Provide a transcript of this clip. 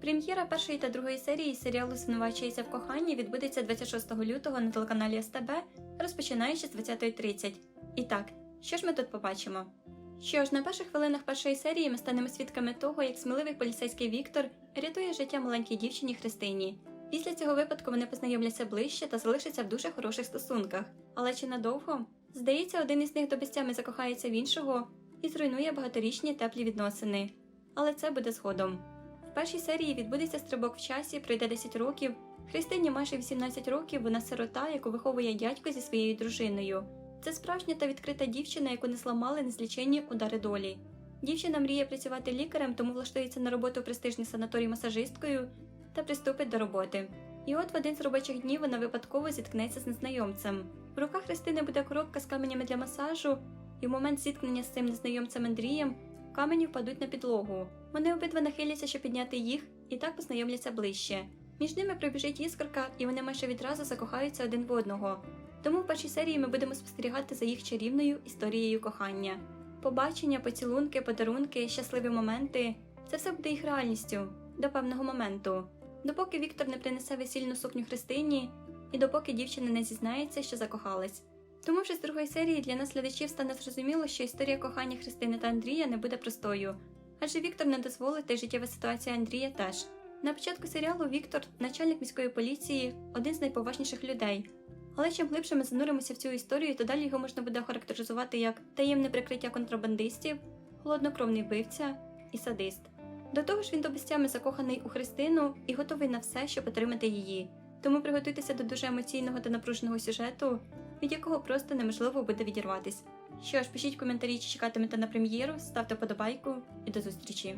Прем'єра першої та другої серії серіалу Звинувачується в коханні відбудеться 26 лютого на телеканалі СТБ, розпочинаючи з 20.30. І так, що ж ми тут побачимо? Що ж, на перших хвилинах першої серії ми станемо свідками того, як сміливий поліцейський Віктор рятує життя маленькій дівчині Христині. Після цього випадку вони познайомляться ближче та залишаться в дуже хороших стосунках. Але чи надовго? Здається, один із них до безтями закохається в іншого і зруйнує багаторічні теплі відносини. Але це буде згодом. В першій серії відбудеться стрибок в часі, пройде 10 років. Христині майже 18 років, вона сирота, яку виховує дядько зі своєю дружиною. Це справжня та відкрита дівчина, яку не зламали незліченні удари долі. Дівчина мріє працювати лікарем, тому влаштується на роботу в престижний санаторій масажисткою та приступить до роботи. І от в один з робочих днів вона випадково зіткнеться з незнайомцем. В руках Христини буде коробка з каменями для масажу, і в момент зіткнення з цим незнайомцем Андрієм камені впадуть на підлогу. Вони обидва нахиляться, щоб підняти їх, і так познайомляться ближче. Між ними пробіжить іскорка, і вони майже відразу закохаються один в одного. Тому в першій серії ми будемо спостерігати за їх чарівною історією кохання. Побачення, поцілунки, подарунки, щасливі моменти це все буде їх реальністю до певного моменту. Допоки Віктор не принесе весільну сукню Христині, і допоки дівчина не зізнається, що закохалась. Тому вже з другої серії для нас глядачів стане зрозуміло, що історія кохання Христини та Андрія не буде простою, адже Віктор не дозволить та й життєва ситуація Андрія теж. На початку серіалу Віктор, начальник міської поліції, один з найповажніших людей. Але чим глибше ми зануримося в цю історію, то далі його можна буде характеризувати як таємне прикриття контрабандистів, холоднокровний вбивця і садист. До того ж, він до безтями закоханий у Христину і готовий на все, щоб отримати її. Тому приготуйтеся до дуже емоційного та напруженого сюжету, від якого просто неможливо буде відірватись. Що ж, пишіть коментарі, чи чекатимете на прем'єру, ставте подобайку і до зустрічі!